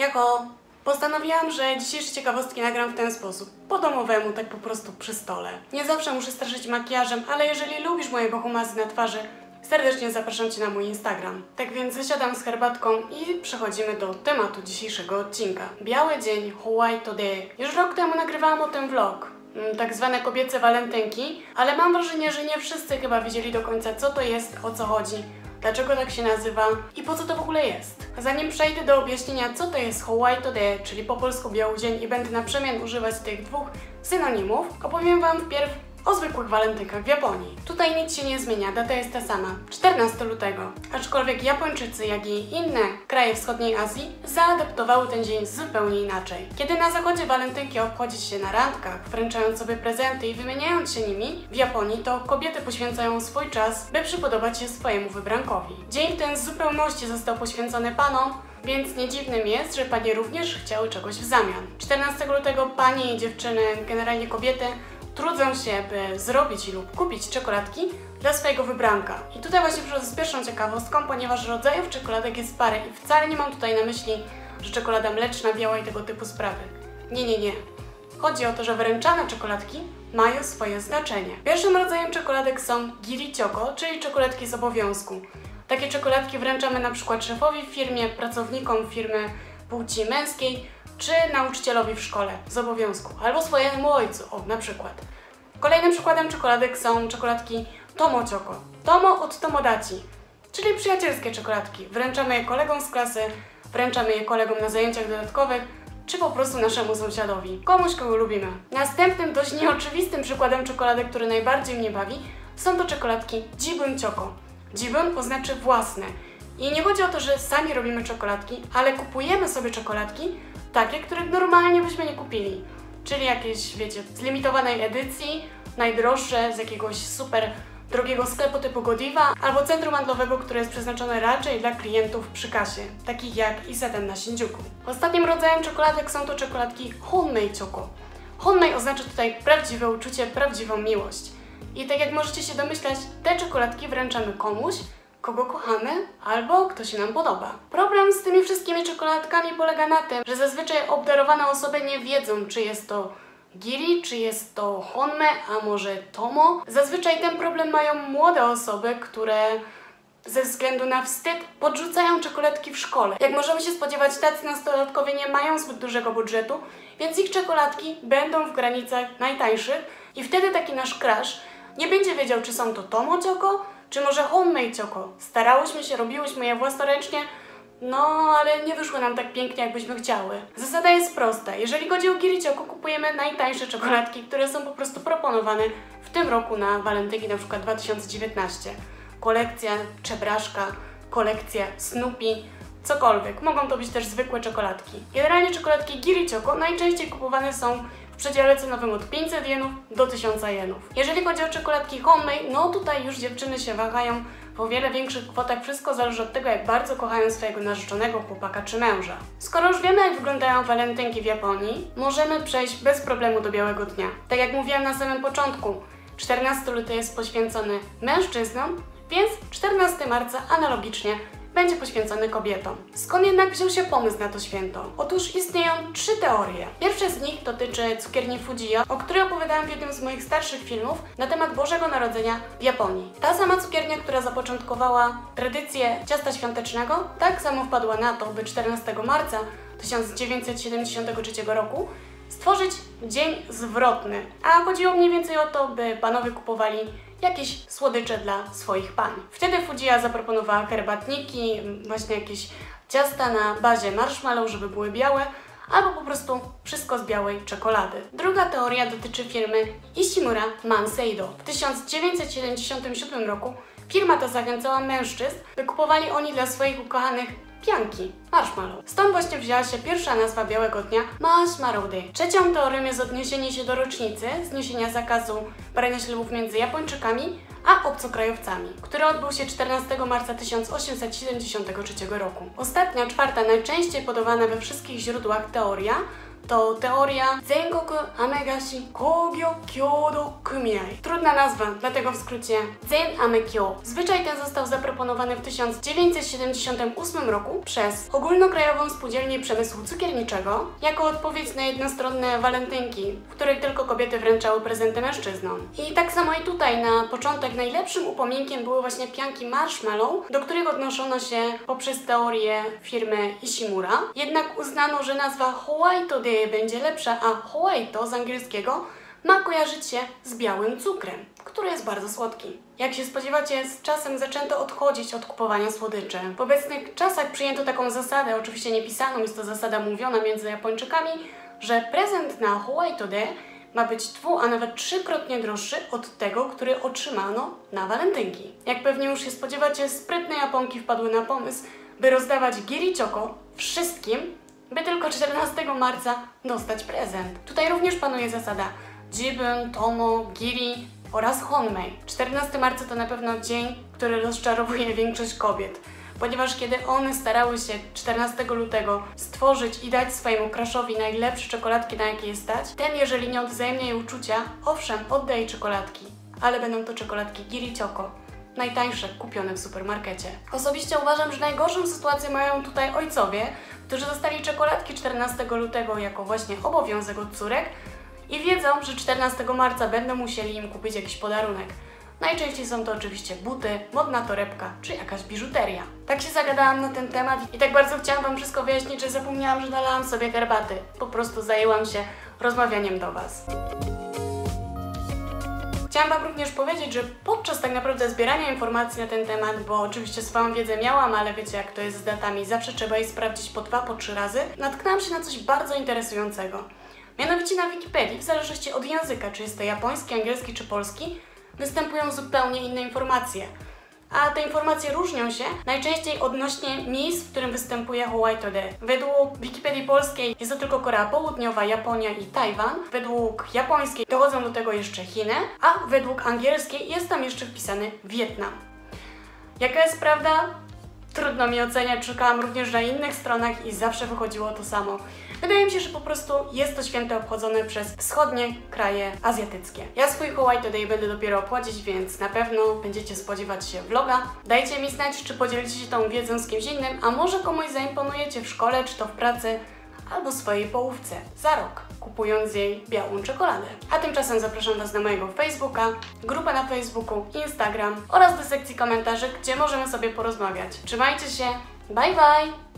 Jako postanowiłam, że dzisiejsze ciekawostki nagram w ten sposób. Po domowemu, tak po prostu przy stole. Nie zawsze muszę straszyć makijażem, ale jeżeli lubisz mojego humasy na twarzy, serdecznie zapraszam Cię na mój Instagram. Tak więc zasiadam z herbatką i przechodzimy do tematu dzisiejszego odcinka. Biały dzień, Hawaii Today. Już rok temu nagrywałam o tym vlog. mm, Tak zwane kobiece walentynki, ale mam wrażenie, że nie wszyscy chyba wiedzieli do końca co to jest, o co chodzi, dlaczego tak się nazywa i po co to w ogóle jest. Zanim przejdę do objaśnienia co to jest Hawaii Today, czyli po polsku biały dzień i będę na przemian używać tych dwóch synonimów, opowiem Wam wpierw o zwykłych walentynkach w Japonii. Tutaj nic się nie zmienia, data jest ta sama 14 lutego. Aczkolwiek Japończycy, jak i inne kraje wschodniej Azji zaadaptowały ten dzień zupełnie inaczej. Kiedy na zachodzie walentynki obchodzi się na randkach, wręczając sobie prezenty i wymieniając się nimi, w Japonii to kobiety poświęcają swój czas, by przypodobać się swojemu wybrankowi. Dzień ten w zupełności został poświęcony panom, więc nie dziwnym jest, że panie również chciały czegoś w zamian. 14 lutego panie i dziewczyny, generalnie kobiety, trudzą się, by zrobić lub kupić czekoladki dla swojego wybranka. I tutaj właśnie przychodzę z pierwszą ciekawostką, ponieważ rodzajów czekoladek jest parę i wcale nie mam tutaj na myśli, że czekolada mleczna, biała i tego typu sprawy. Nie, nie, nie. Chodzi o to, że wręczane czekoladki mają swoje znaczenie. Pierwszym rodzajem czekoladek są giri choco, czyli czekoladki z obowiązku. Takie czekoladki wręczamy na przykład szefowi w firmie, pracownikom firmy płci męskiej, czy nauczycielowi w szkole z obowiązku, albo swojemu ojcu, o na przykład. Kolejnym przykładem czekoladek są czekoladki Tomo Choco. Tomo od Tomodachi, czyli przyjacielskie czekoladki. Wręczamy je kolegom z klasy, wręczamy je kolegom na zajęciach dodatkowych, czy po prostu naszemu sąsiadowi, komuś, kogo lubimy. Następnym dość nieoczywistym przykładem czekoladek, który najbardziej mnie bawi, są to czekoladki Jibun Choco. Jibun oznacza własne. I nie chodzi o to, że sami robimy czekoladki, ale kupujemy sobie czekoladki, takie, których normalnie byśmy nie kupili. Czyli jakieś, wiecie, z limitowanej edycji, najdroższe, z jakiegoś super drogiego sklepu typu Godiva, albo centrum handlowego, które jest przeznaczone raczej dla klientów przy kasie, takich jak Isetan na Shinjuku. Ostatnim rodzajem czekoladek są to czekoladki Honmei Choco. Honmei oznacza tutaj prawdziwe uczucie, prawdziwą miłość. I tak jak możecie się domyślać, te czekoladki wręczamy komuś, kogo kochamy albo kto się nam podoba. Problem z tymi wszystkimi czekoladkami polega na tym, że zazwyczaj obdarowane osoby nie wiedzą, czy jest to giri, czy jest to honme, a może tomo. Zazwyczaj ten problem mają młode osoby, które ze względu na wstyd podrzucają czekoladki w szkole. Jak możemy się spodziewać, tacy nastolatkowie nie mają zbyt dużego budżetu, więc ich czekoladki będą w granicach najtańszych i wtedy taki nasz crush nie będzie wiedział, czy są to Tomo Choco, czy może Homemade Choco. Starałyśmy się, robiłyśmy je własnoręcznie, no ale nie wyszło nam tak pięknie, jakbyśmy chciały. Zasada jest prosta. Jeżeli chodzi o Giri Choco, kupujemy najtańsze czekoladki, które są po prostu proponowane w tym roku na walentynki, na przykład 2019. Kolekcja Czebraszka, kolekcja Snoopy, cokolwiek. Mogą to być też zwykłe czekoladki. Generalnie czekoladki Giri Choco najczęściej kupowane są przedziale cenowym od 500 jenów do 1000 jenów. Jeżeli chodzi o czekoladki homemade, no tutaj już dziewczyny się wahają po wiele większych kwotach. Wszystko zależy od tego, jak bardzo kochają swojego narzeczonego chłopaka czy męża. Skoro już wiemy, jak wyglądają walentynki w Japonii, możemy przejść bez problemu do białego dnia. Tak jak mówiłam na samym początku, 14 luty jest poświęcony mężczyznom, więc 14 marca analogicznie będzie poświęcony kobietom. Skąd jednak wziął się pomysł na to święto? Otóż istnieją trzy teorie. Pierwsza z nich dotyczy cukierni Fujiya, o której opowiadałam w jednym z moich starszych filmów na temat Bożego Narodzenia w Japonii. Ta sama cukiernia, która zapoczątkowała tradycję ciasta świątecznego, tak samo wpadła na to, by 14 marca 1973 roku stworzyć dzień zwrotny. A chodziło mniej więcej o to, by panowie kupowali jakieś słodycze dla swoich pań. Wtedy Fujiya zaproponowała herbatniki, właśnie jakieś ciasta na bazie marshmallow, żeby były białe, albo po prostu wszystko z białej czekolady. Druga teoria dotyczy firmy Ishimura Manseido. W 1977 roku firma ta zachęcała mężczyzn, by kupowali oni dla swoich ukochanych pianki, marshmallow. Stąd właśnie wzięła się pierwsza nazwa Białego Dnia Marshmallow Day. Trzecią teorią jest odniesienie się do rocznicy zniesienia zakazu brania ślubów między Japończykami a obcokrajowcami, który odbył się 14 marca 1873 roku. Ostatnia, czwarta, najczęściej podawana we wszystkich źródłach teoria to teoria Zengoku Amegashi Kogyo Kyodo Kumiai. Trudna nazwa, dlatego w skrócie Zen Amekyo. Zwyczaj ten został zaproponowany w 1978 roku przez Ogólnokrajową Spółdzielnię Przemysłu Cukierniczego jako odpowiedź na jednostronne walentynki, w których tylko kobiety wręczały prezenty mężczyznom. I tak samo i tutaj na początek najlepszym upominkiem były właśnie pianki marshmallow, do których odnoszono się poprzez teorię firmy Ishimura. Jednak uznano, że nazwa Howaito de będzie lepsza, a Howaito z angielskiego ma kojarzyć się z białym cukrem, który jest bardzo słodki. Jak się spodziewacie, z czasem zaczęto odchodzić od kupowania słodyczy. W obecnych czasach przyjęto taką zasadę, oczywiście nie pisaną, jest to zasada mówiona między Japończykami, że prezent na Howaito de ma być dwu, a nawet trzykrotnie droższy od tego, który otrzymano na walentynki. Jak pewnie już się spodziewacie, sprytne Japonki wpadły na pomysł, by rozdawać giri choco wszystkim, by tylko 14 marca dostać prezent. Tutaj również panuje zasada jibun, tomo, giri oraz honmei. 14 marca to na pewno dzień, który rozczarowuje większość kobiet ponieważ kiedy one starały się 14 lutego stworzyć i dać swojemu kraszowi najlepsze czekoladki, na jakie je stać, ten jeżeli nie odwzajemnia jej uczucia, owszem, oddaje czekoladki, ale będą to czekoladki Giri Choco, najtańsze, kupione w supermarkecie. Osobiście uważam, że najgorszą sytuację mają tutaj ojcowie, którzy dostali czekoladki 14 lutego jako właśnie obowiązek od córek i wiedzą, że 14 marca będą musieli im kupić jakiś podarunek. Najczęściej są to oczywiście buty, modna torebka czy jakaś biżuteria. Tak się zagadałam na ten temat i tak bardzo chciałam Wam wszystko wyjaśnić, że zapomniałam, że nalałam sobie herbaty. Po prostu zajęłam się rozmawianiem do Was. Chciałam Wam również powiedzieć, że podczas tak naprawdę zbierania informacji na ten temat, bo oczywiście swoją wiedzę miałam, ale wiecie jak to jest z datami, zawsze trzeba je sprawdzić po dwa, po trzy razy, natknęłam się na coś bardzo interesującego. Mianowicie na Wikipedii, w zależności od języka, czy jest to japoński, angielski czy polski, występują zupełnie inne informacje. A te informacje różnią się najczęściej odnośnie miejsc, w którym występuje Hawaii Today. Według Wikipedii polskiej jest to tylko Korea Południowa, Japonia i Tajwan. Według japońskiej dochodzą do tego jeszcze Chiny, a według angielskiej jest tam jeszcze wpisany Wietnam. Jaka jest prawda? Trudno mi oceniać, szukałam również na innych stronach i zawsze wychodziło to samo. Wydaje mi się, że po prostu jest to święto obchodzone przez wschodnie kraje azjatyckie. Ja swój Hawaii Today będę dopiero opłacić, więc na pewno będziecie spodziewać się vloga. Dajcie mi znać, czy podzielicie się tą wiedzą z kimś innym, a może komuś zaimponujecie w szkole, czy to w pracy, albo swojej połówce za rok, kupując jej białą czekoladę. A tymczasem zapraszam Was na mojego Facebooka, grupę na Facebooku, Instagram oraz do sekcji komentarzy, gdzie możemy sobie porozmawiać. Trzymajcie się, bye bye!